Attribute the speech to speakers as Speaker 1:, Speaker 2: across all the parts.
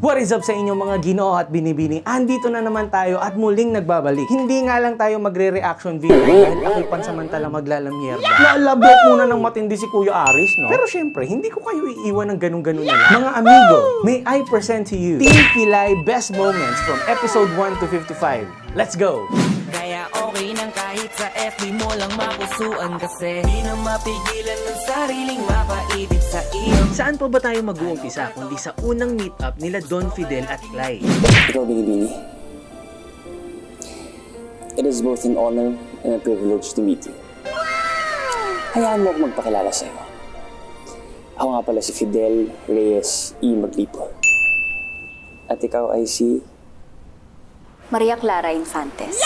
Speaker 1: What is up sa inyo mga ginoo at binibining? Andito na naman tayo at muling nagbabalik. Hindi nga lang tayo magre-reaction video dahil ako'y pansamantala maglalamyerda. Lalablot muna ng matindi si Kuya Aris, no? Pero syempre, hindi ko kayo iiwan ng ganun-ganun na lang. Mga amigo, may I present to you Team Pilay Best Moments from episode 1 to 55. Let's go!
Speaker 2: Kaya okay nang kahit sa FB mo lang mapusuan kasi Di na mapigilan ng sariling mapaibig sa iyo
Speaker 1: Saan pa ba tayo mag-uumpisa kundi sa unang meet-up nila Don Fidel at Clay?
Speaker 3: Ikaw, Binibini. It is both an honor and a privilege to meet you. Hayaan mo ako magpakilala sa'yo. Ako nga pala si Fidel Reyes E. Maglipo. At ikaw ay si...
Speaker 4: Maria Clara Infantes.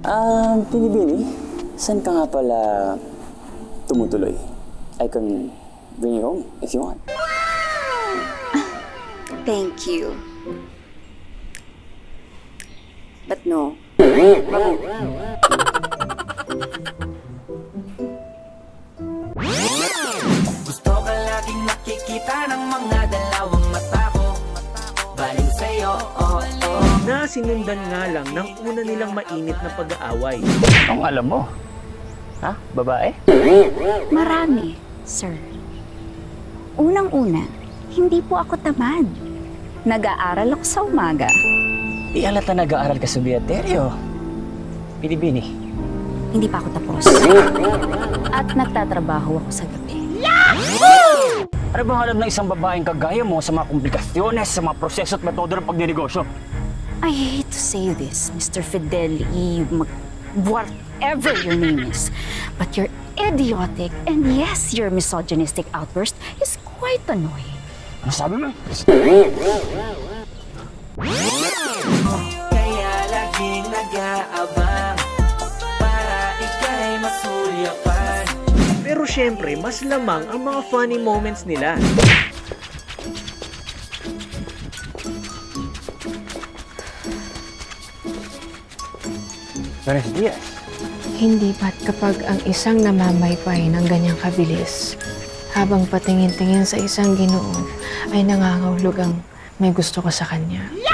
Speaker 3: Ah, Binibini, saan ka nga pala tumutuloy? I can bring you home if you want.
Speaker 4: Thank you. But no.
Speaker 2: Gusto ka laging nakikita ng mga dalawang
Speaker 1: Na sinundan nga lang ng una nilang mainit na pag-aaway.
Speaker 3: Ang alam mo. Ha? Babae?
Speaker 4: Marami, sir. Unang-una, hindi po ako tamad. Nag-aaral ako sa umaga.
Speaker 3: Di alata nag-aaral ka sa Beaterio. Binibini.
Speaker 4: Hindi pa ako tapos. At nagtatrabaho ako sa gabi.
Speaker 5: Ano bang alam ng isang babaeng kagaya mo sa mga komplikasyones, sa mga proseso at metodo ng pagnenegosyo?
Speaker 4: I hate to say this, Mr. Fidel E. Mag- whatever your name is. But your idiotic and yes, your misogynistic outburst is quite annoying.
Speaker 5: Ano sabi mo?
Speaker 2: Kaya laging nag-aabang Para ika'y masulyapan
Speaker 1: Pero syempre, mas lamang ang mga funny moments nila.
Speaker 5: Buenos dias.
Speaker 6: Hindi ba't kapag ang isang namamaypay ng ganyang kabilis, habang patingin-tingin sa isang ginoo, ay nangangahulog ang may gusto ko sa kanya.
Speaker 4: Problema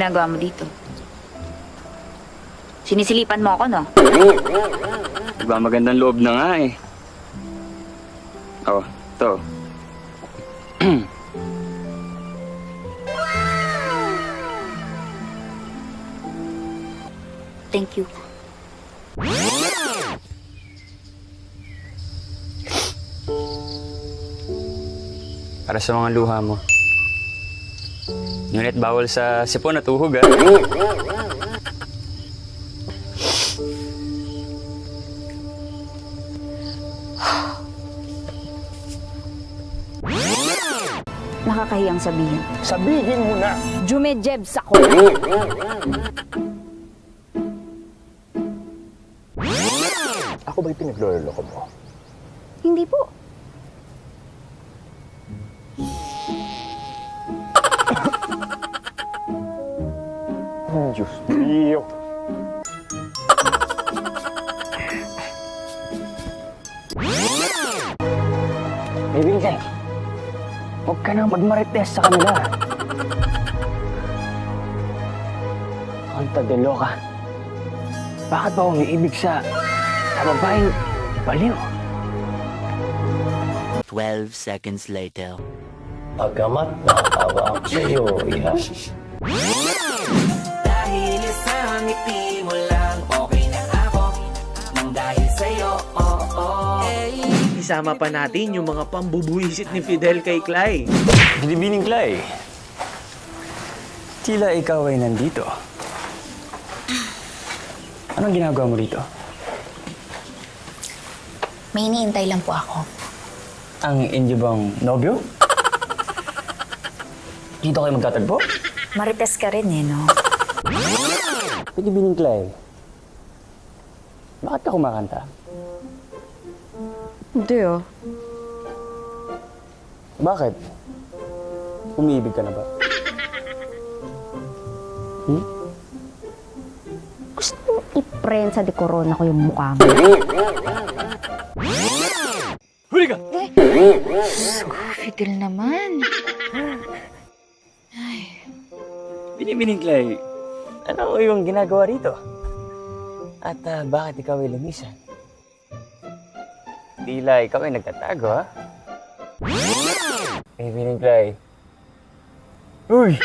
Speaker 4: ginagawa mo dito? Sinisilipan mo ako, no?
Speaker 5: Diba magandang loob na nga eh. Oh, to.
Speaker 4: Thank you.
Speaker 5: Para sa mga luha mo. Ngunit bawal sa sipon at uhog ah.
Speaker 4: Nakakahiyang sabihin.
Speaker 5: Sabihin mo na!
Speaker 4: Jumejebs ako.
Speaker 5: Ako ba'y pinagloloko mo?
Speaker 4: Hindi po.
Speaker 5: Baby Rizal, huwag ka nang magmarites sa kanila. Tonta de loka. Bakit ba umiibig sa, sa babaeng baliw?
Speaker 2: 12 seconds later
Speaker 7: Pagamat nakakawa ako sa iyo, iha.
Speaker 2: Ngiti mo lang okay na ako Nang dahil sa'yo, oh, oh
Speaker 1: Isama pa natin yung mga pambubuhisit ni Fidel kay Clay.
Speaker 5: Binibining Clay. Tila ikaw ay nandito. Anong ginagawa mo rito?
Speaker 4: May iniintay lang po ako.
Speaker 5: Ang inyo bang nobyo? Dito kayo magtatagpo?
Speaker 4: Marites ka rin eh, no?
Speaker 5: Binibining Clay. Bakit ka kumakanta?
Speaker 8: Hindi ah.
Speaker 5: Bakit? Umiibig ka na ba?
Speaker 8: Gusto mo i-prensa de corona ko yung mukha mo.
Speaker 5: Huli ka!
Speaker 6: Fidel naman.
Speaker 5: Binibining Clay, ano yung ginagawa rito? At ah, bakit ikaw ay lumisan? Tila ikaw ay nagtatago, ha? Binibining Clay. Uy!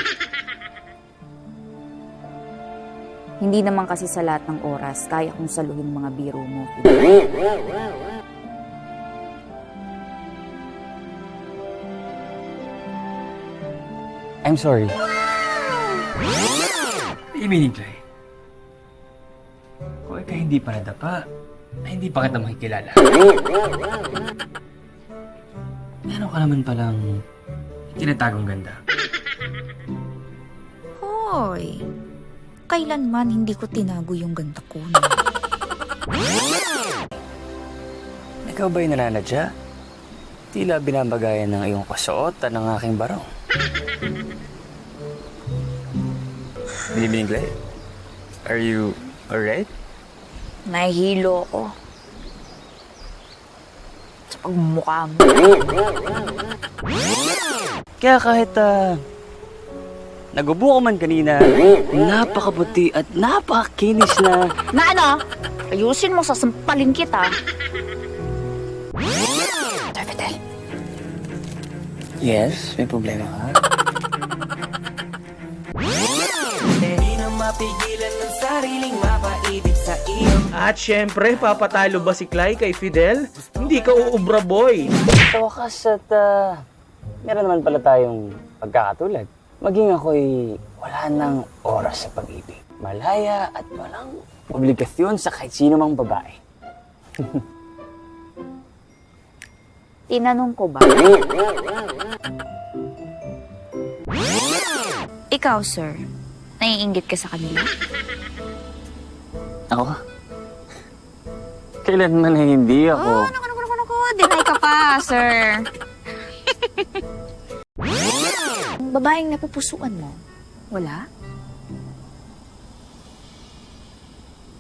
Speaker 4: Hindi naman kasi sa lahat ng oras kaya kong saluhin mga biro mo.
Speaker 5: I'm sorry. Binibining Clay. Kung ikaw hindi pa nadapa, ay hindi pa kita makikilala. Meron ka naman palang tinatagong ganda.
Speaker 4: Hoy, kailanman hindi ko tinago yung ganda ko.
Speaker 5: Ikaw ba'y nananadya? Tila binabagayan ng iyong kasuotan ng aking barong. Binibining are you alright?
Speaker 4: Nahihilo ako. Sa pagmumukha mo.
Speaker 5: Kaya kahit uh, nagubo ko man kanina, napakabuti at napakakinis na
Speaker 4: Na ano? Ayusin mo, sasampalin kita. Sir Fidel,
Speaker 5: Yes, may problema ka.
Speaker 2: Mapigilan ng sariling mapaibig sa iyo
Speaker 1: At syempre, papatalo ba si Clay kay Fidel? Hindi ka uubra boy.
Speaker 5: Sa wakas at uh, meron naman pala tayong pagkakatulad. Maging ako'y wala nang oras sa pag-ibig. Malaya at walang obligasyon sa kahit sino mang babae.
Speaker 4: tinanong ko ba? Ikaw, sir, naiinggit ka sa kanila?
Speaker 5: Ako? Kailanman ay hindi ako.
Speaker 4: Oh, naku, naku, naku, naku. Deny ka pa, sir. Ang babaeng napupusuan mo, wala?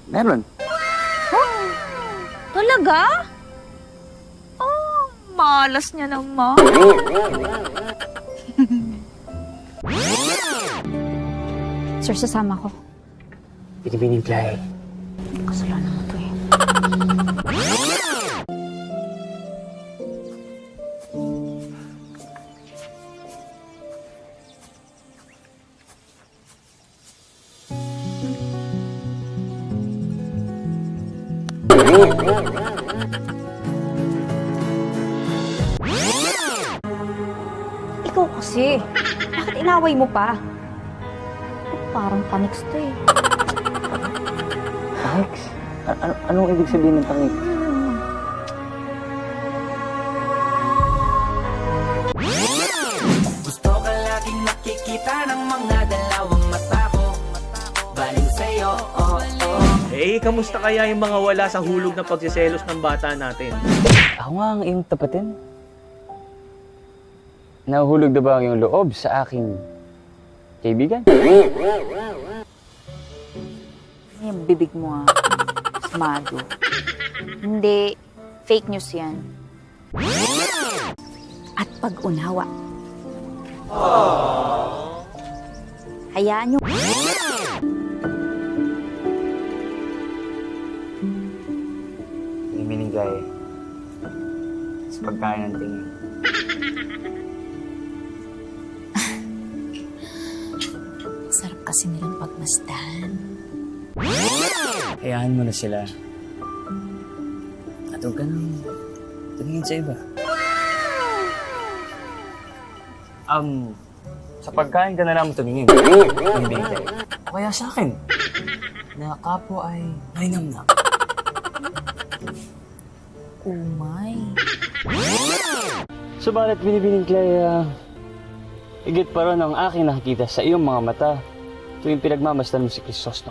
Speaker 5: Meron.
Speaker 4: Talaga? Oh, malas niya naman. Sir, sasama ko.
Speaker 5: Binibining Clay.
Speaker 4: Kasalanan mo to eh. Ikaw kasi. Bakit inaway mo pa? Panics to eh.
Speaker 5: Alex, a- ano, anong ibig sabihin ng tangik?
Speaker 2: Gusto ka laging nakikita ng mga dalawang mata ko Baliw sa'yo, oh, oh
Speaker 1: Eh, kamusta kaya yung mga wala sa hulog na pagsiselos ng bata natin?
Speaker 5: Ako nga ang iyong tapatin. Nahuhulog na ba ang iyong loob sa aking kaibigan?
Speaker 4: Yung bibig mo ah. Smado. Hindi. Fake news yan. At pag-unawa. Hayaan nyo.
Speaker 5: Iminigay sa pagkain ng tingin.
Speaker 4: Kasi nilang pagmasdan.
Speaker 5: Hayaan mo na sila. At huwag ka nang tumingin sa iba. Um, sa pagkain ka na lang tumingin. Hindi. O kaya sa akin, na kapo ay malinamnam.
Speaker 4: Umay.
Speaker 5: Subalit, binibining Clay, ah, higit pa ron ang aking nakikita sa iyong mga mata tuwing pinagmamasdan mo si Crisostom.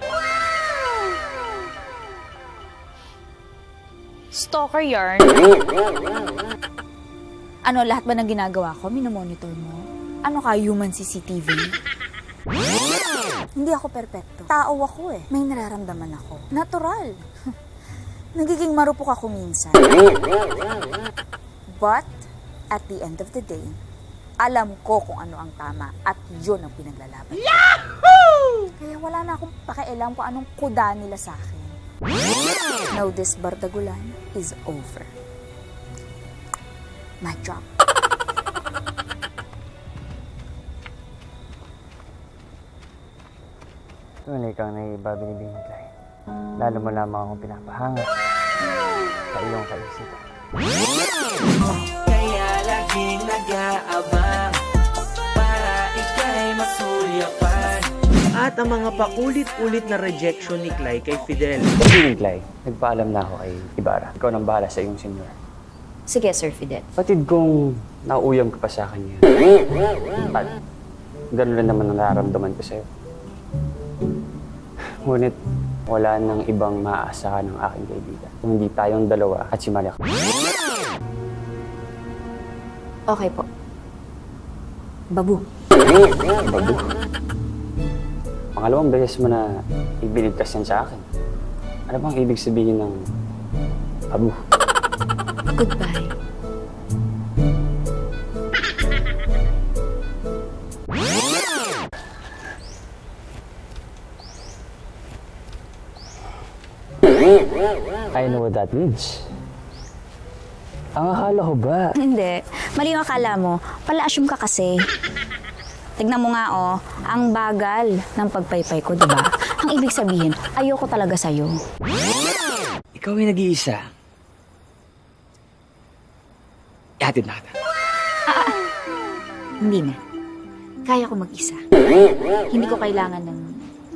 Speaker 4: Stalker yarn? Ano, lahat ba ng ginagawa ko, minomonitor mo? Ano ka, human CCTV? Hindi ako perpekto. Tao ako eh. May nararamdaman ako. Natural. Nagiging marupok ako minsan. But, at the end of the day, alam ko kung ano ang tama at yun ang pinaglalaban. Yahoo! Kaya wala na akong pakialam kung anong kuda nila sa akin. Now this bardagulan is over. My job.
Speaker 5: Tunay kang naiba binibingin, Clay. Lalo mo lamang akong pinapahanga sa iyong kaisipan.
Speaker 2: Kaya laging nag-aabang Para ika'y masulyapan
Speaker 1: At ang mga paulit-ulit na rejection ni Clay kay Fidel.
Speaker 5: Feeling, Clay, nagpaalam na ako kay Ibarra. Ikaw nang bahala sa iyong senyor.
Speaker 4: Sige, Sir Fidel.
Speaker 5: Patid kong nauuyam ka pa sa kanya. At gano'n rin naman ang nararamdaman ko sa'yo. Ngunit wala nang ibang maaasahan ng aking kaibigan. Kung hindi tayong dalawa at si Maria.
Speaker 4: Okay po. Babu.
Speaker 5: Bago. Pangalawang beses mo na ibiligtas yan sa akin. Ano bang ibig sabihin ng babu?
Speaker 4: Goodbye.
Speaker 5: I know what that means. Ang akala ko ba,
Speaker 4: Hindi. Mali yung akala mo. Pala-assume ka kasi. Tignan mo nga oh, ang bagal ng pagpaypay ko, di ba? Ang ibig sabihin, ayoko talaga sa'yo.
Speaker 5: ikaw ay nag-iisa. Ihatid na kita.
Speaker 4: Hindi na. Kaya ko mag-isa. Hindi ko kailangan ng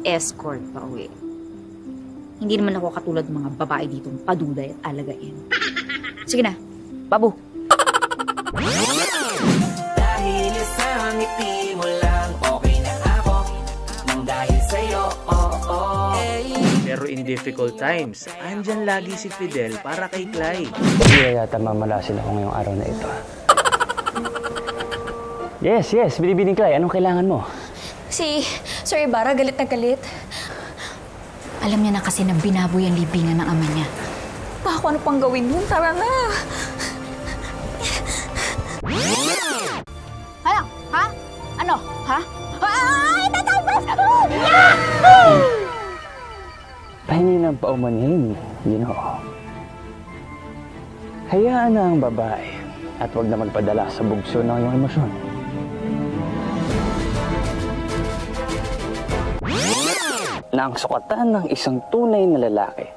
Speaker 4: escort pa uwi. Hindi naman ako katulad ng mga babae ditong paduday at alagain. Sige na, babu.
Speaker 2: Dahil sa ngiti mo lang Okay na ako Nang dahil sa'yo oh, oh.
Speaker 1: Pero in difficult times, andyan lagi si Fidel para kay Clay.
Speaker 5: Hindi yata mamalasin ako ngayong araw na ito. Yes, yes, binibining Clay. Anong kailangan mo?
Speaker 4: Si Sir Ibarra galit na galit. Alam niya na kasi na binaboy ang libingan ng ama niya. Pa, ano pang gawin nun? Tara na! Ano? Ha? Ay! Tatapos!
Speaker 5: Pahingi ng paumanhin, Ginoo. Hayaan na ang babae at huwag na magpadala sa bugso ng iyong emosyon. Na ang sukatan ng isang tunay na lalaki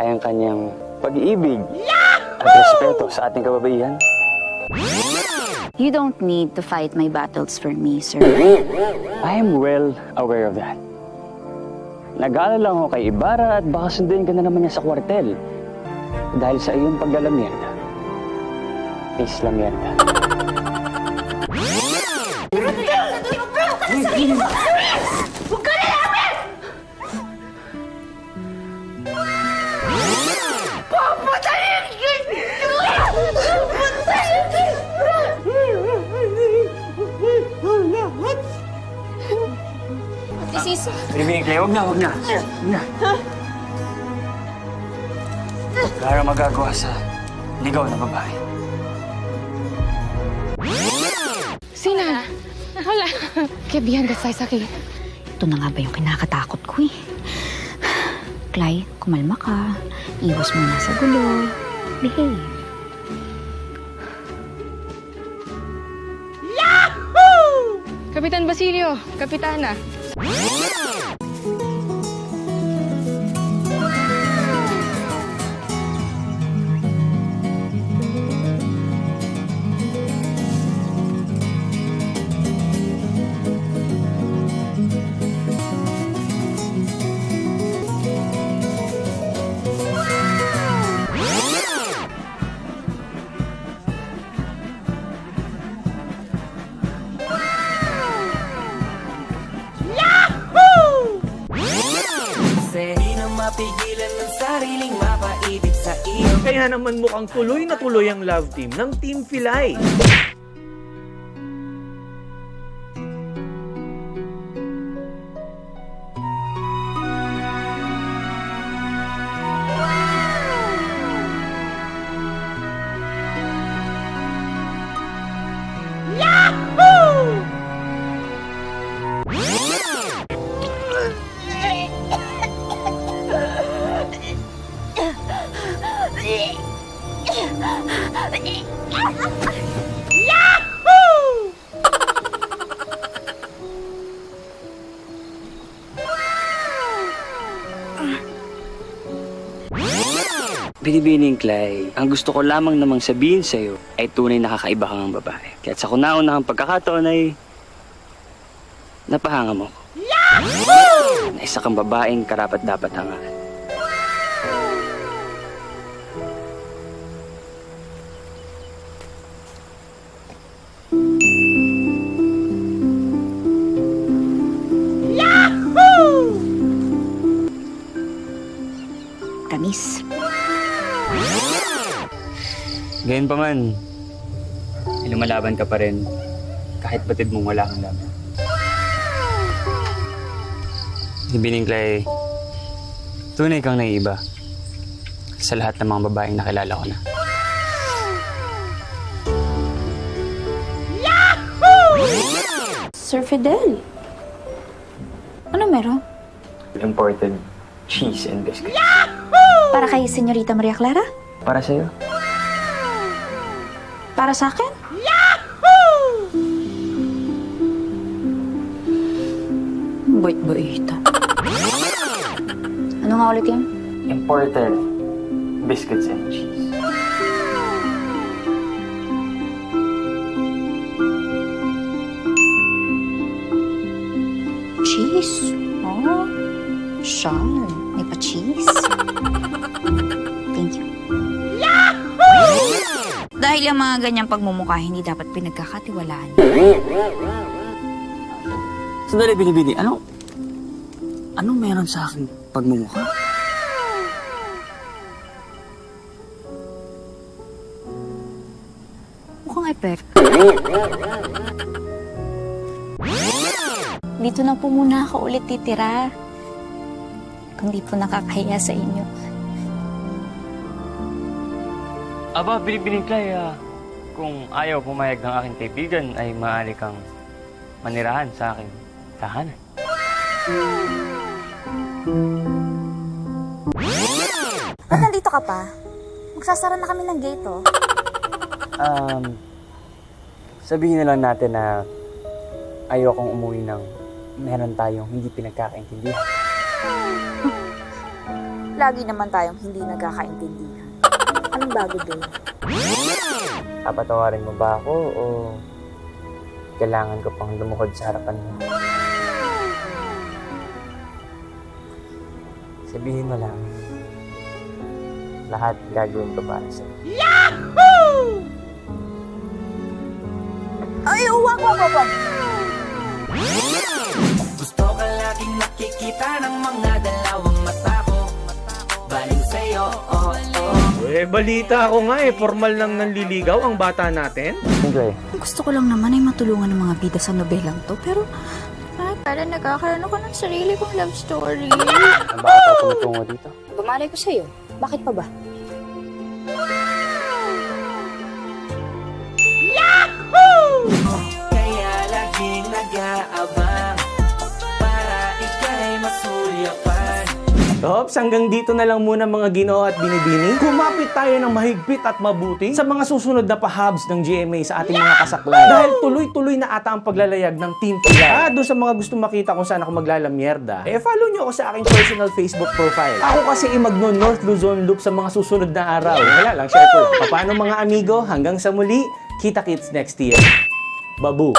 Speaker 5: ay ang kanyang pag-ibig at respeto sa ating kababaihan.
Speaker 4: You don't need to fight my battles for me, sir.
Speaker 5: I am well aware of that. Nag-aalala lang ako kay Ibarra at baka sunduin ka na naman niya sa kwartel dahil sa iyong paglalamierda. Peace lamierda.
Speaker 4: This
Speaker 5: huwag na, huwag na. Huwag na. Wala magagawa sa ligaw na babae.
Speaker 6: Sina? Wala. Get behind the size, okay?
Speaker 4: Ito na nga ba yung kinakatakot ko eh. Clay, kumalma ka. Iwas muna sa gulo. Behave.
Speaker 6: Kapitan Basilio, Kapitana. pigilan ng sariling mapaibig sa iyo.
Speaker 1: Kaya naman mukhang tuloy na tuloy ang love team ng Team Filay
Speaker 5: Binibining Clay, ang gusto ko lamang namang sabihin sa'yo ay tunay na kakaiba kang babae. Kaya sa kunaunahang pagkakataon ay napahanga mo ko. Na isa kang babaeng karapat dapat hangaan. Gayun pa man, ay lumalaban ka pa rin kahit batid mong wala kang laban. Binibining Clay, tunay kang naiiba sa lahat ng mga babaeng nakilala ko na.
Speaker 4: Sir Fidel. Ano meron?
Speaker 5: Imported cheese and biscuits.
Speaker 4: Para kay Senyorita Maria Clara?
Speaker 5: Para sa'yo.
Speaker 4: Para sa akin? Bait-baita. Ano nga ulit yun?
Speaker 5: Imported biscuits and. Cheese?
Speaker 4: Dahil ang mga ganyang pagmumukha hindi dapat pinagkakatiwalaan.
Speaker 5: Sandali, Binibini. Ano? Anong meron sa akin pagmumukha?
Speaker 4: Mukhang epek. Dito na po muna ako ulit titira. Kung di po nakakahiya sa inyo.
Speaker 5: Aba, Binibining Clay, ah, kung ayaw pumayag ng aking kaibigan, ay maaari kang manirahan sa aking tahanan.
Speaker 4: Ba't nandito ka pa? Magsasara na kami ng gate, oh.
Speaker 5: Um, sabihin na lang natin na ayokong umuwi ng meron tayong hindi pinagkakaintindihan.
Speaker 4: Lagi naman tayong hindi nagkakaintindihan. Anong bago doon?
Speaker 5: Papatawarin mo ba ako o kailangan ko pang lumukod sa harapan mo? Sabihin mo lang. Lahat gagawin ko para sa'yo.
Speaker 4: Ay, uwag, wag, wag, wag.
Speaker 2: Gusto ka laging nakikita ng mga dalawang mata ko Baliw sa'yo, oh, oh
Speaker 1: Eh, balita ako nga eh, formal nang nanliligaw ang bata natin.
Speaker 5: Okay.
Speaker 4: Gusto ko lang naman ay matulungan ng mga bida sa nobelang to, pero... Ay, para nagkakaroon ako ng sarili kong love story.
Speaker 5: Ang baka pa tumutungo dito.
Speaker 4: Bumalay ko sa'yo. Bakit pa ba?
Speaker 2: Kaya laging nag-aabang
Speaker 1: Ops, hanggang dito na lang muna mga ginoo at binibini. Kumapit tayo ng mahigpit at mabuti sa mga susunod na pahabs ng GMA sa ating mga kasaklay. Dahil tuloy-tuloy na ata ang paglalayag ng Team Pilay. Ah, doon sa mga gusto makita kung saan ako maglalamierda, eh follow nyo ako sa aking personal Facebook profile. Ako kasi imagno North Luzon Loop sa mga susunod na araw. Wala lang, share ko lang. Paano mga amigo, hanggang sa muli, kita-kits next year. Babu.